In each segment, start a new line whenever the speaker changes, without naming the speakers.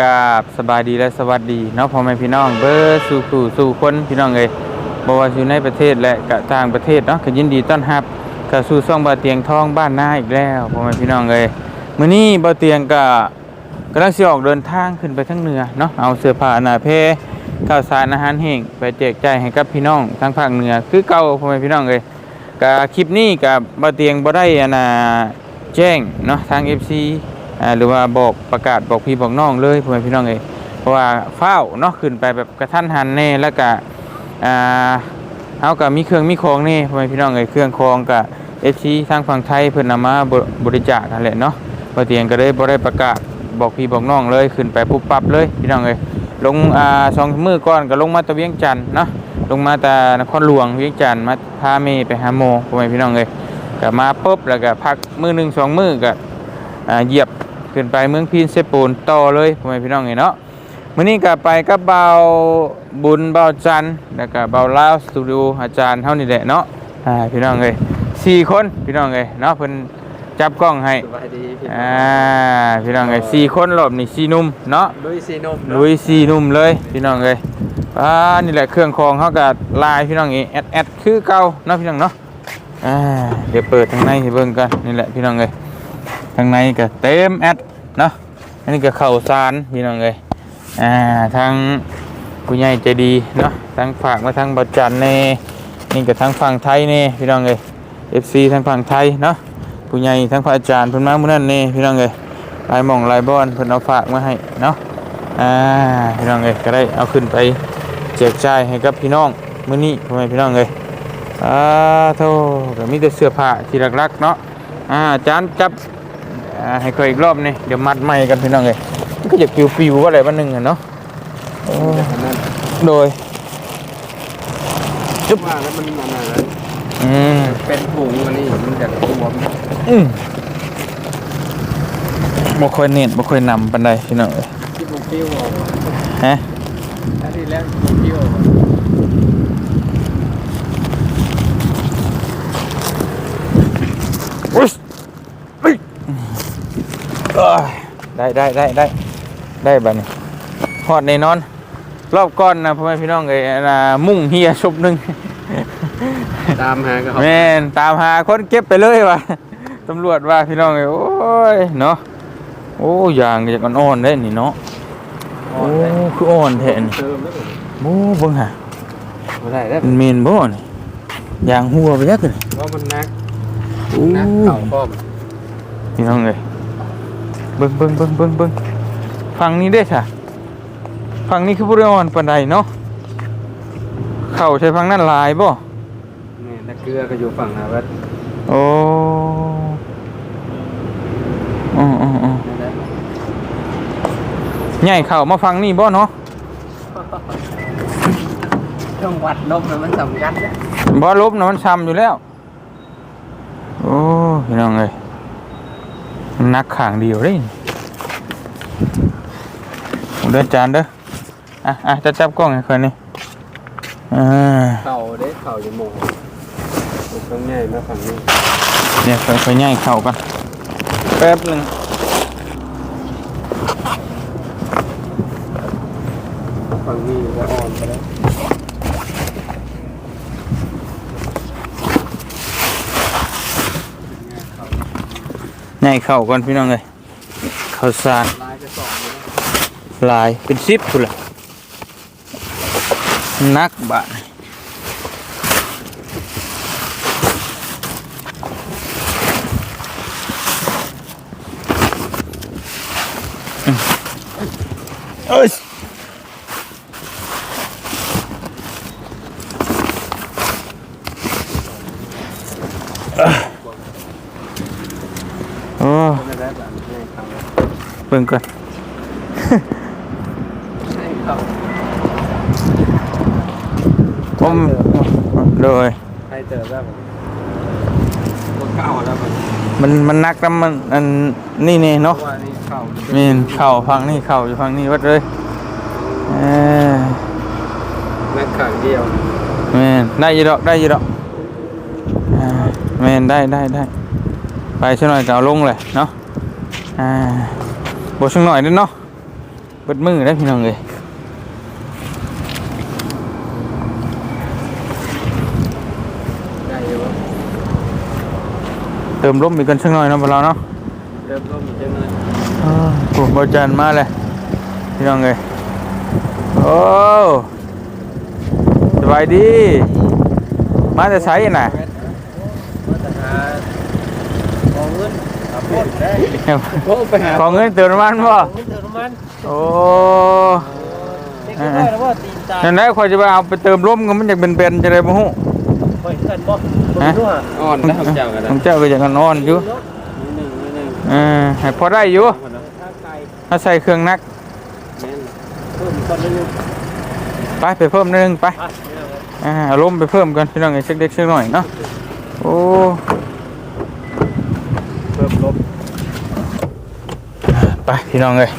กราบสบายดีและสวัสดีเนาะพ่อแม่พี่น้องเบอร์สู่สู่สู่คนพี่น้องเอ้ยบว่าอยู่ในประเทศและกะต่างประเทศเนาะก็ยินดีต้อนรับเข้าสู่ช่องบาเตียงทองบ้านนาอีกแล้วพ่อแม่พี่น้องเอ้ยมื้อนี้บาเตียงก็กำลังสิออกเดินทางขึ้นไปทางเหนือเนาะเอาเสื้อผ้าหนาเพข้าวสารอาหารแห้งไปแจกจ่ายให้กับพี่น้องทางภาคเหนือคือเก่าพ่อแม่พี่น้องเอ้ยก็คลิปนี้ก็บ่าเตียงบ่ได้อนน่ะแจ้งเนาะทาง FC อ่า หรือว่าบอกประกาศบอกพี่บอกน้องเลยพ่อแม่พี่น้องเอยเพราะว่าเฝ้าเนาะขึ้นไปแบบกระทันหันแน่แล้วก็อ่าเอากับมีเครื่องมีของนี่พ่อแม่พี่น้องเอยเครื่องของกับเอฟซีทางฝั่งไทยเพิ่นนำมาบริจาคกันแหละเนาะบ่เตียงก็เลยบ่ได้ประกาศบอกพี่บอกน้องเลยขึ้นไปปุ๊บปั๊บเลยพี่น้องเอยลงอ่าสองมือก่อนก็ลงมาตะเวียงจันทน์เนาะลงมาแต่นครหลวงเวียงจันทน์มาพาเมย์ไปหาโมพ่อแม่พี่น้องเอ้ยก็มาปุ๊บแล้วก็พักมือหนึ่งสองมือก็อ่าเหยียบ ขึ้นไปเมืองพีนเซปูนต่อเลยพ่อแม่พี่น้องเห็นเนาะมื้อนี้ก็ไปกับเบาบุญเบาจันทร์แล้วก็เบาลาวสตูดิโออาจารย์เฮานี่แหละเนาะอ่าพี่น้องเอ้ยสี่คนพี่น้องเอ้ยเนาะเพิ่นจับกล้องให้
สบายดีพี่
อ่าพี่น้องเอ้ยสี่คนรอบนี้สี่หนุ่มเนาะ
ลุยซีนม
ลุยสี่หนุ่มเลยพี่น้องเอ้ยอ่านี่แหละเครื่องคองเฮาก็ลายพี่น้องเอ้ยแอดแอดคือเก่าเนาะพี่น้องเนาะอ่าเดี๋ยวเปิดทางในให้เบิ่งกันนี่แหละพี่น้องเอ้ยทางในก็เต็มแอด เนาะอันนี้ก็เข่าวสารพี่น้องเลยอ่าทางผู้ใหญ่ใจดีเนาะทางฝากมาทางบัจจันเน่นี่ก็ทางฝั่งไทยเน่พี่น้องเลย FC ทางฝั่งไทยเนาะผู้ใหญ่ทางพระอาจารย์เพิ่นมามื้อนั้นเน่พี่น้องเลยลายหม่องลายบอนเพิ่นเอาฝากมาให้เนาะอ่าพี่น้องเลยก็ได้เอาขึ้นไปแจกจ่ายให้กับพี่น้องมื้อนี้พ่อแม่พี่น้องเลยอ่าโธ่ก็มีแต่เสื้อผ้าที่รักๆเนาะอ่าอาจารย์จับ อ่าให้เคยอีกรอบนี่เดี๋ยวมัดใหม่กันพี่น้องเลยมันก็จะปิวปิวๆว่าอะไรบ้านหนึ่งอะเนาะโอ้โดย
จุ๊บมาแล้วมันมันอะไร
อืม
เป็นผงมันนี่มันจะรวม
อืมบ่ค่อยเน้นบ่ค่อยนำปันใดพี่น้องเลย
ที่บุกปิ้วออก
ฮะ
อาทิตย์แรกบุกปิ้วออก
อุ๊ยเอ้ยเอ้ย ได้ได้ได้ได้ได้บัดนี้ฮอดแน่นอน รอบก่อนนะพ่อแม่พี่น้องเอ้ยอันน่ะมุ่งเฮียชุบหนึง
ตามหาก็เขา
แม่นตามหาคนเก็บไปเลยว่ะตำรวจว่าพี่น้องเอ้ยโอ้ยเนาะโอ้ยางก็จะอ่อนๆได้นี่เนาะโอ้คืออ่อนแท้นี่
เติมแล้ว
โอ้เบิ่งหา
ไม่ได้แล้ว
มันเมนบ่นี่ยางหัวไปยักเลย
เพราะมันนัก
โอ้
นักเข่าป้อม
พี่น้องเอ้ย เบิ่งเบิ่งเบิ่งเบิ่งเบิ่งฝั่งนี้เด้อค่ะฝั่งนี้คือบ่ได้อ่อนปานใดเนาะเข้าใช้ฝั่งนั้นหลายบ่
นี่ตะเกลือก็อยู่ฝั่งหาวัด
โอ้อ๋ออ๋ออ๋อ
นั่นแหละ
ใหญ่เข้ามาฟังนี่บ่เนาะ
ต้องวัดลมมันสำคัญนะ
บ่ลบนะมันช้ำอยู่แล้ว โอ้พี่น้องเอ้ยมั นนักข้างเดียวเด้นี่เดินจานเด้อ อะอะจะจับกล้องให้คนนี่อ่า
เข่าเด้เข่าอยู่หมู่ต้องง่ายมาฝั่งนี้
เดี๋ยวค่อยๆย่ายเข้ากันแป๊บหนึง
ฝั่งนี้จะอ่อนไปแล้ว
ให้เข้าก่อนพี่น้องเลยเข้าสาร
ลายจะสองเลย
หลายเป็นซิปพุ่นละนักบาทเอ้ยโอ้
ไม่ได้แบบง่ายเข่า
เบิ่งก่อนผมโดย
ใครเจอแล้วผมเก่าแล้วมัน
มันมันนักน้ำมันอันนี่นี่เนาะ
นี่เข่า
มีนเข่าฟังนี่เข่าอยู่ฟังนี่วัดเลยเออ
แม่ขังเดียว
แมนได้ยี่ดอกได้ยี่ดอกแมนได้ได้ได้ไปช่วยหน่อยก็เอาลงเลยเนาะอ่า บช่วยหน่อยนิดเนาะเบิดมือได้พี่น้องเลยเติมลมอีกกันสักหน่อยเนาะพวกเราเนาะ
เริ่มร่มอีกจังเลย
อ้าวโอ้บอจันมาเลยพี่น้องเลยโอ้สบายดี มาแต่ใช้น่ะ
มาแต่หาของเงิน ขับรถได้โอ้ไปหา
ขอเงินเติมน้ำมันบ่
ของเงินเติมน้ำมัน
โอ้
เด็กก็ได้แล้วว่าตีนตา
นั่นแหละคอยจะไปเอาไปเติมลมก็มันอยากเป็นๆจะได้บ่ฮู้
คอยเพื่อนบ่
ฮะ
อ่อนนะของเจ้ากันนะ
ของเจ้าก็อย่างนอนอยู่
นิดหนึ่งนิดหนึ่ง
เออให้พอได้อยู่
ถ้าไกล
ถ้าใส่เครื่องนัก
แม่นเพิ่มคนนิดนึง
ไปไปเพิ่มนิดนึงไป
อะนี่เอาไว้
อ่าอารมณ์ไปเพิ่มกันพี่น้องไอ้เช็คเด็กเช็คหน่อยเนาะโอ้
เพิ่มลบ
ไปพี่น้องเลย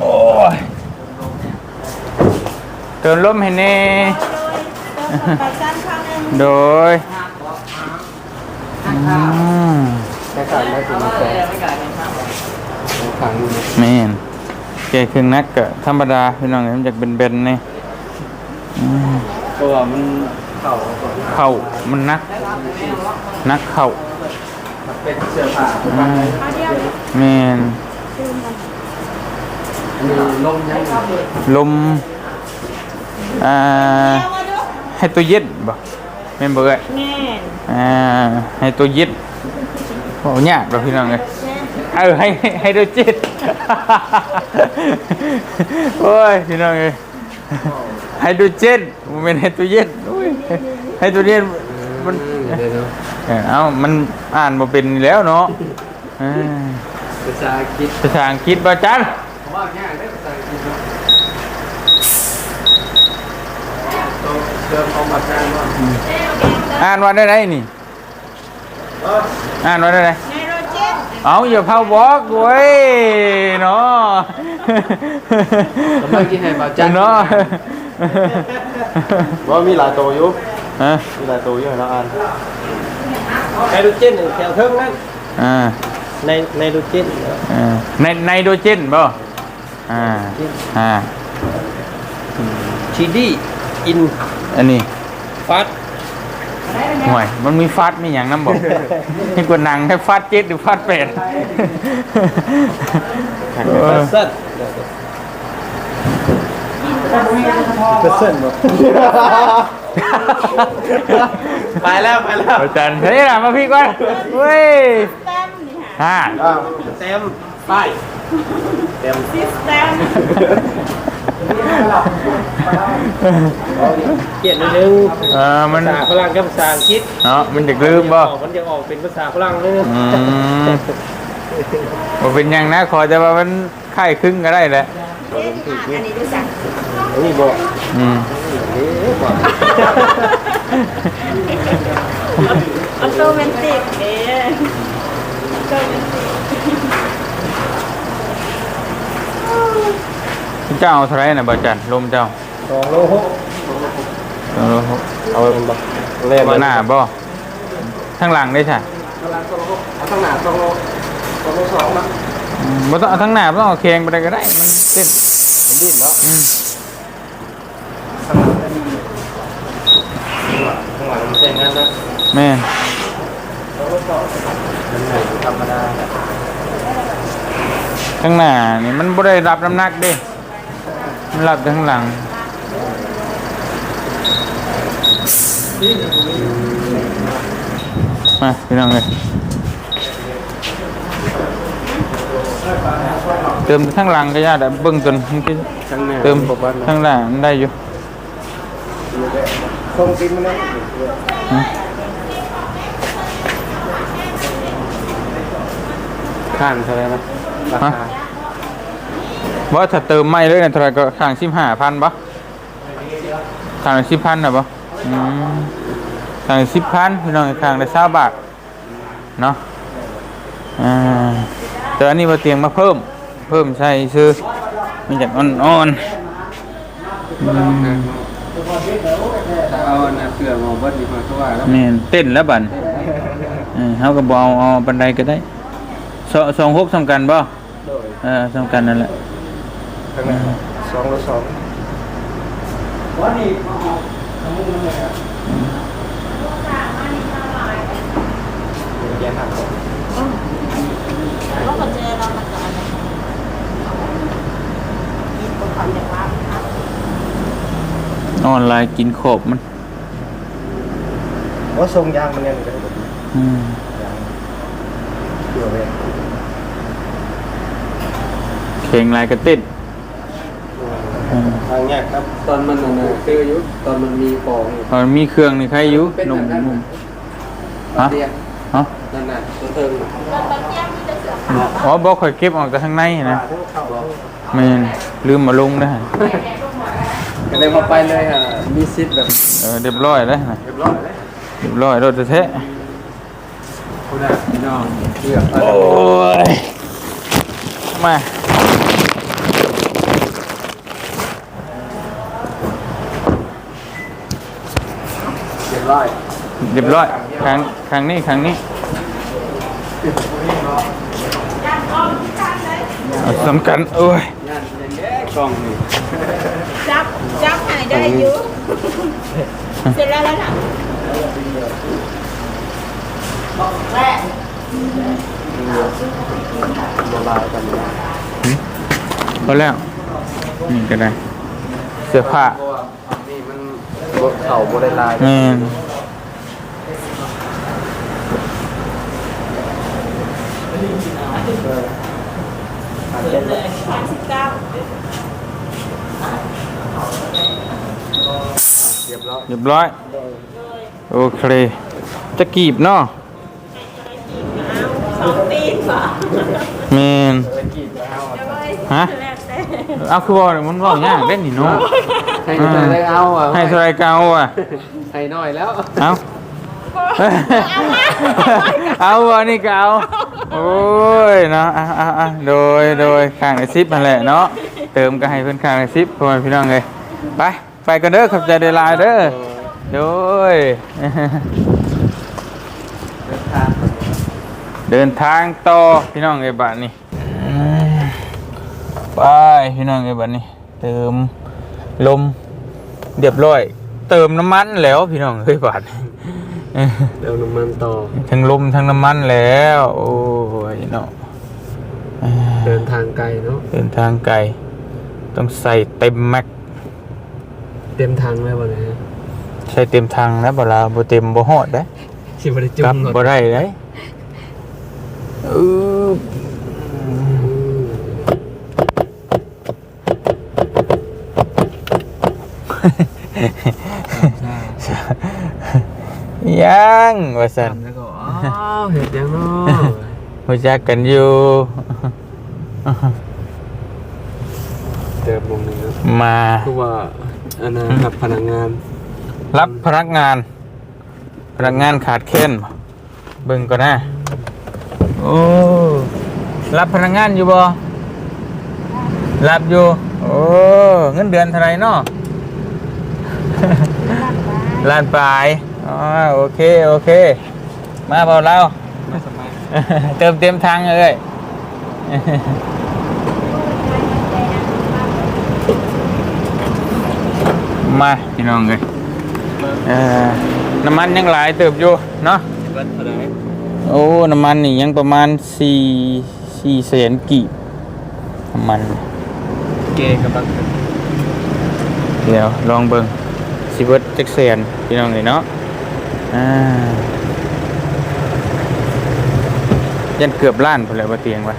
โอ้ยเติมลมให้แน่
ปักสั้นข้างหนึง
โดยอืม
แค่การได้ถึงแสนขังอยู่นะ
แม่นเกเครื่องนักก็ธรรมดาพี่น้องเอ้ยมันอยากเป็นเบนๆนี่อืม
เพราะว่ามันเข่าก่อน
เข่ามันนัก นักเข่า
เป็นเสื้อผ้า
อืมแม่น
อันนี้ ลมยังอยู่
ลมอ่าให้ตัวเย็ดบ่แม่นบ่เอ้ย
แน่น
อ่าให้ตัวเย็ดโอ้ยากบ่พี่น้องเอ้ยเออให้ให้ให้ตัวเจ็ดโอ้ยพี่น้องเอ้ยให้ตัวเจ็ดบ่แม่นให้ตัวเย็ดโอ้ยให้ตัวเย็ดมัน
เดี๋ยวดู
เออเอ้ามันอ่านบ่เป็นอยู่แล้วเนาะเออ
ภาษาอังกฤษ
ภาษาอังกฤษบ่จัน
ผมว่าง่ายได้ภาษาอังกฤษเนาะต้อง เติมความบัดการว่า
อ่านว่าได้ไรนี่ อ่านว่าได้ไร
ไนโตรเจน
เอาอย่าเผาบอกเว้ยเนาะ
กำลังกินให้บาจัน
เนาะ
ว่ามีหลายตัวอยู่
ฮะ
มีหลายตัวอยู่ให้เราอ่านไนโตรเจนหนึ่งแถวเทิงนั่น
อ่า
ในไนโตรเจน
อ่าในไนโตรเจนบ่อ่าอ่า
ทีดี อิน
อันนี้
ฟัด
ห่วยมันมีฟัดมีอย่างน้ำบอกให้กว่าหนังให้ฟัดเจ็ดหรือฟัดแปดเออ
เซนเปอร์เซ็นต์บ่ไปแล้วไปแล้ว
อาจารย์เฮ้ยล่ะมาพี่ก่อนเว้ย
แตมนี่ค่ะ
ฮ่า
เต็มไปเต็ม
ซิสแตม
เขียนนิดนึง
เออมัน
ภาษาฝรั่งกับภาษาอังกฤษ
เนาะมันจะลืมบ่
มันจะออกเป็นภาษาฝรั่งเลย
อืมบ่เป็นหยังนะขอแต่ว่ามันไข้ครึ่งก็ได้แหละ
เจนอ่านอันนี้ด้วยจ้ะ
นี่บอก
อืม
ออโตเมนติกเด้อออโตเมนติก
เจ้าเอาเท่าไหรน่ะบ่จันลมเจ้า
สองโลหก
เอาลม
เอาเป็นบ่เล่ม
หน้าบ่ข้างหลังได้ใช่
เอาข้างหน้าสองโลสองโลสองนะ
อืมบ่ต้องเอาทั้งหน้าบ่ต้องเอาแข้งไปได้ก็ได้ มันเต้น
มันดิ้นเนาะ
อืม
ข้างหลังก็ดีข้างหลังมันเซ็งงั้นนะ
แม่น
มันไหนธรรมดา
ข้างหน้านี่มันบ่ได้รับน้ำหนักเด้ มันรับแต่ข้างหลัง มาพี่น้องเลยเติมข้างหลังก็ยากแต่เบิ่งจนมันคือ
ข้างหน้า
เติม
บอกว่า
ข้างหลังมันได้อยู่
ทรงตินมันนะ
ฮะ
ข้างเท่าไหร่นะราคา
ว่าถ้าเติมไม่เลยเนี่ยเท่าไหรก็ขางสิบห้าพันปะข้างสิบพันนะปะอืมข้างสิบพันพี่น้องขางละสาบาทเนาะแต่อันนี้มาเตียงมาเพิ่ม เพิ่มใช่ซื้อมีจากอ่อนๆอืม
ถ้าเอนนั้นเสื้อมาเบิดดีกว่าเต้
นแล้วบันเออเขาก็บอาเอาบันไดก็ได้สองสองหกสำคัญบ่
โดย
เออสำคัญนั่นแหละ
ข้างหน้าสองละสองวันนี้มาเอาทำมุ้งนั่นเลยอะแย่หัก
แล้วก็เจอเรามาจากอะไรมีคนความอยากรับครับ
ออนไลน์กินขบมัน
ว่าทรงยางมันเนี่ยมันจะ
อืม
เกี่ยวเลย
เข่งลายกระติด
ทางแยกครับ
ตอนมันน่ะนะคืออายุตอนมันมีปองอยู่
ตอนมีเครื่องนี่ใครอยู่
เป็น
หนุ่ม
แบบนั้น
หนุ่ม
ตอ
ฮะ
นเรียน
ฮะ
นั่นน่ะตัวเทิงน่ะ
ตอนเที่ยงมีแต่เสือขาว
อ๋อบอกข่อยเก็บออกจากข้างในนะ
ทั้งเข้า
แม่นลืมมาลงนะ
ก็เลยมาไปเลยอะมีซิทธิ์แบบ
เออเรียบร้อยแล้วนะ
เรียบร้อยเลย
เรียบร้อยรถแท้
คุณอะพี่น้องเลือก
ๆโอ้ยมา
รียบร้อย
เรียบร้อยครั้งครั้งนี้ครั้งนี้เอาสำคัญโอ้ย
ย่านแย่ๆกล้องนี่
จับจับหายได้อยู่เสร็จแล้วแล้วนะแรก
ละลายกันอยู่
พอแล้วนี่ก็ได้เสื้อผ้า
เพราะว่านี่มัน บดเข่าบดได้ลาย
แม่น
เลยพันสิบเก้า
เรียบร้อย
เรียบร้อย โอเค จะกีบเนาะ
สองปีกว่า
แม่น
จะไป
ฮะ
แล้วแต่
เอาคือบอกเลยมันบอกยากเล่นนี่เนาะ
ให้จะได้เอาอะ
ให้เท่าไรเก่าอะ
ให้น้อยแล้ว
เอาเอาอันนี้ก็เอาโอ้ยเนาะเอาเอาเอาโดยโดยข้างไอซิปมาแหละเนาะเติมก็ให้เพื่อนข้างไอซิปพ่อแม่พี่น้องเลยไปไปกันเด้อขับใจเดลายเด้อโดยเดินทางต่อพี่น้องไอ้บ้านนี่ไปพี่น้องไอ้บ้านนี่เติม ลมเรียบร้อย เติมน้ำมันแล้วพี่น้องเฮ้ยบาทนี่
เดี๋ยวน้ำมันต่อ
ทั้งลมทั้งน้ำมันแล้ว โอ้ยเนาะอ่า
เดินทางไกลเนาะ
เดินทางไกล ต้องใส่เต็มแม็ก
เต็มทางแล้ววันนี้
ใส่เต็มทางนะบ่ลาบ่เต็มบ่ฮอดเด้
ที่บริจุ
กลับ
รถ
บ่ได้เด้อื อยังว่าซั่น
แล้วก็อ้าวเห็นยังเนาะ
รู้จักกันอยู่
เติมวงนี้เนาะ
มา
คือว่าอันนะครับพนักงาน
รับพนักงาน พนักงานขาดเค้นบ่เบิ่งก่อนนะโอ้รับพนักงานอยู่บ่รับอยู่ โอ้เงินเดือนเท่าไหรเนาะ ล้านปลายอ๋อโอเค โอเค มาเบาเรา
มาสบาย
เติมเต็มทางเลยมาพี่น้องเลยเอ่อน้ำมันยังหลายเติบอยู่เนาะ
วัดเท่าไหร่
โอ้น้ำมันนี่ยังประมาณสี่สี่แสนกีบน้ำมัน
เกกำลัง
เดี๋ยวลองเบิ่ง สิเบิดจักแสนพี่น้องเลยเนาะอ่ายันเกือบล้านพอแล้วบ่เตียงวะ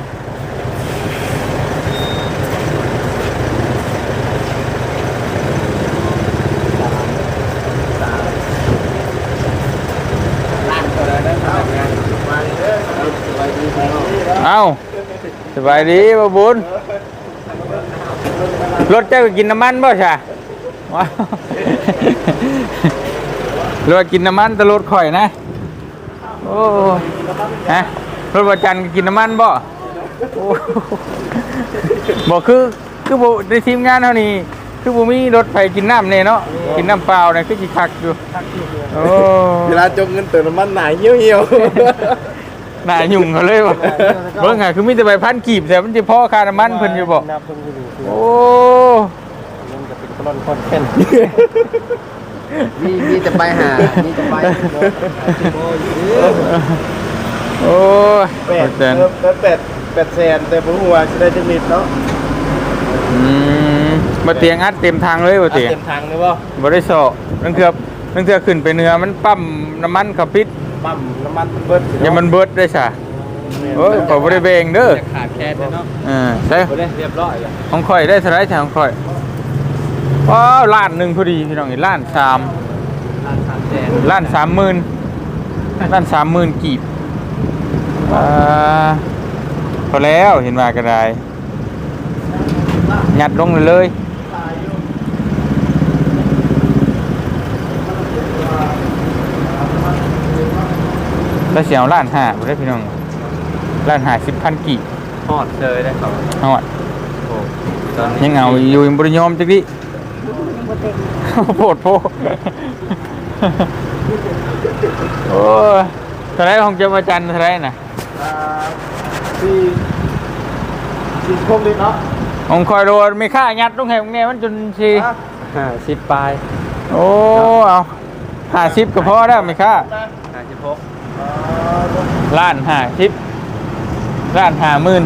ล้านเท่าไหร่ได้พนักงานมาเอสบายดีพี่น้อง
เอ้าสบายดีบ่บุญรถเจ้าก็กินน้ำมันบ่ใช่ ว้าวรถกินน้ำมันแต่รถข่อยนะ โอ้ฮะรถประจันก็กินน้ำมันบ่โอ้บอกคือคือบ่ในทีมงานเท่านี้ คือบ่มีรถไฟกินน้ำเนี่ยเนาะกินน้ำเปล่าเนี่ยคือสิคักอยู่โอ้
เวลาจงเงินเติมน้ำมันหนาเหี่ยวเหี่ยว
หน้ายุ่งเขาเลยว่ะเบิ่งหาคือมีแต่ใบพันกีบแต่มันสิพอค่าน้ำมันเพิ่นอยู่บ่
นับเพิ่นอยู่คือ
โอ้
มันจะเป็นคนคนเป็น
มีมีแต่ไปหา มีแต่ไป
โอ้ย
แปด
เดิน
เออแปดแปดแสนแต่บ่ฮู้ว่าสิได้จักลิตรเนาะ
อืมบ่เตียงอัดเต็มทางเลยบ่เตียง
เต็มทางเลยบ่
บ่ได้สอนั่นคือนั่นคือขึ้นไปเหนือมันปั๊มน้ำมันเขาปิด
ปั๊มน้ำมันมันเบิด
อย่ามันเบิดได้ซะโอ้ยขอยบ่ได้เบงเด้อ
จะขาดแคลนเนาะ
เออใช่
บ่ได้เรียบร้อยแล้ว
ของข่อยได้เท่าไหร่ทางข่อย ว้าวล้านหนึงพอดีพี่น้องนี่ล้านสาม
ล้านสามแสน
ล้านสามหมื่นล้านสามหมื่นกีบอ่าพอแล้วเห็นว่าก็ได้ยัดลงเลยเลยแล้วเสียวล้านห้าบ่ได้พี่น้องล้านห้าสิบพันกีบ
ฮอดเลยได้ครับ
เอาอะ
โอ้ตอน
ยังเอาอยู่ยังบริยอมจักดิ
บ่เต็ม
โพดโพโอ้ยเท่าไรของเจ้ามาจันทร์เท่าไรน่ะ
อ่าสี่สี่คงลิตรเนาะ
ของคอยโดนไม่ค่ายัดลงแหงเนี่ยมันจนชี
ห้าสิบปลาย
โอ้ เอาห้าสิบก็พอแล้วไม่ค่า
ห้าสิบหก
ล้านห้าสิบล้านห้าหมื่น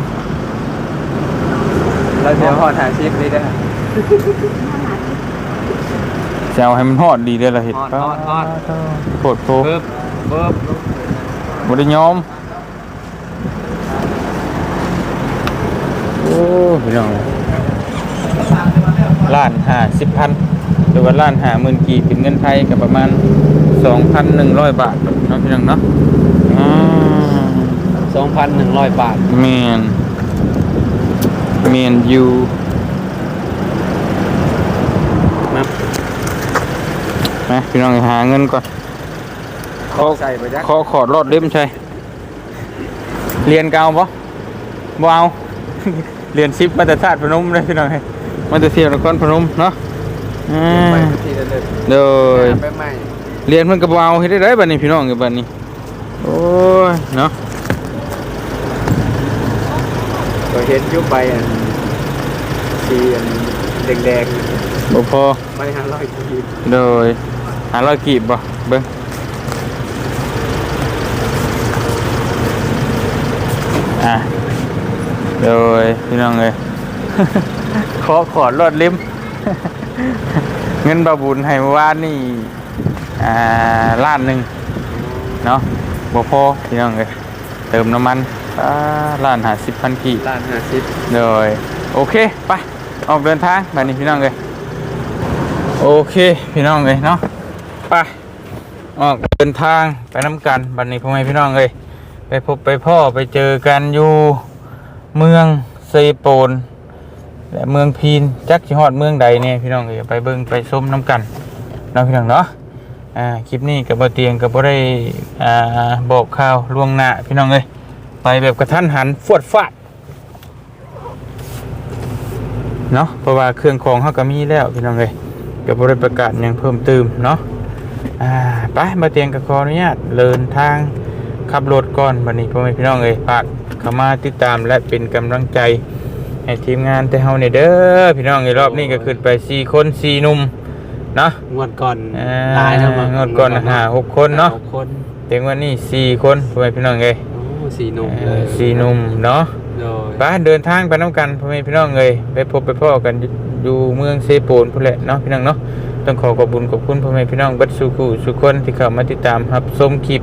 แล้วเดี๋ยวฮอดห้าสิบนี่ได้
จะเอาให้มันฮอดดีเด้อละเห็ด
ฮอดฮอดฮอด
โพดโพ
เบิบเบิบบ
ริยอมโอ้พี่น้องล้านห้าสิบพันหรือว่าล้านห้าหมื่นกีบเป็นเงินไทยกับประมาณสองพันหนึ่งร้อยบาทเนาะพี่น้องเนาะอ่า
สองพันหนึ่งร้อยบาท
เมนเมนยูนะนะ พี่น้องหาเงินก่อนขอ
ใส่ไปจ้ะ
ขอขอดรอดเล่มใช่เรียนเกเอาปะบ่เอาเรียนซิปมาแต่ธาตุพนมเลยพี่น้องเอ้ยมาแต่เที่ยวนครพนมเนาะอ่า
ไปทีละเดือน
โดย
ไปใหม่
เรียนเพิ่นก็บ่เอาเฮ็ดได้ไดบัดนี้พี่น้องกับบัดนี้โอ้ยเนาะ
ก็เห็นอยุบไปอันสีอันแดง
บ่พอ
ๆไปห้าร้อยกีบ
โดย หาร้อยกีบบ่เบิ่งอะโดยพี่น้องเอ้ยขอขอรอดลิมเงินบาบุญให้เมื่อวานนี่อ่าล้านหนึ่งเนาะบ่พอพี่น้องเอ้ยเติมน้ำมันอ่าล้านหาสิบพันกี
ล้านห้าสิบ
โดยโอเคไปออกเดินทางไปนี่พี่น้องเลยโอเค พี่น้องเลยเนาะ ไปออกเดินทางไปน้ำกันบัดนี้พ่อแม่พี่น้องเลยไปพบไปพ่อไปเจอกันอยู่เมืองเซโปนและเมืองพีนจักจิฮอดเมืองใดเนี่ยพี่น้องเลยไปเบิ่งไปส้มน้ำกันเนาะพี่น้องเนาะอ่าคลิปนี้กับบเตียงกับบ่ได้อ่าบอกข่าวล่วงหน้าพี่น้องเลยไปแบบกระทันหันฟวดฟาดเนาะเพราะว่าเครื่องของเขาก็มีแล้วพี่น้องเลยกับบริประกาศยังเพิ่มเติมเนาะ อ่าไปมาเตียงกับขออนุญาตเดินทางขับรถก่อนวันนี้พ่อแม่พี่น้องเลยฝากเข้ามาติดตามและเป็นกำลังใจให้ทีมงานแต่เฮาเนี่ยเด้อพี่น้องในรอบนี้ก็ขึ้นไปสี่คนสี่หนุ่มเนาะ
งวดก่อน
อ่า
ตายแล้วมั้
งวดก่อนน่ะห้าหกคนเนาะ
หกคน
เต็งวันนี้สี่คนพ่อแม่พี่น้องเลย
โอ้สี่หนุ่ม
เอ
เล
อยสี่หนุ่มเนาะ
โดย
ไปเดินทางไปน้ำกันพ่อแม่พี่น้องเลยไปพบไปพ่อกันอยู่อยู่เมืองเซโปนพุ่นแหละเนาะพี่น้องเนาะ ต้องขอขอบคุญขอบคุณพ่อแม่พี่น้องเบัดสุขุสุขคนที่เข้ามาติดตามรับชมคลิป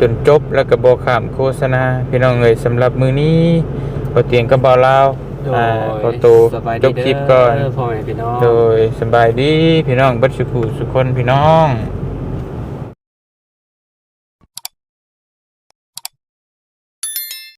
จนจบแล้วก็บอกขามโฆษณาพี่น้องเลยสำหรับมือนี้พอเตียงกับเบาลาว
โดย
อ่าขอโต
สบาย
จ
ดี
บคลิปก่อน
เด้พ่อแม่พี่น้อง
โดยสบายดีพี่น้องเบัดสุขุสุขคนพี่น้อง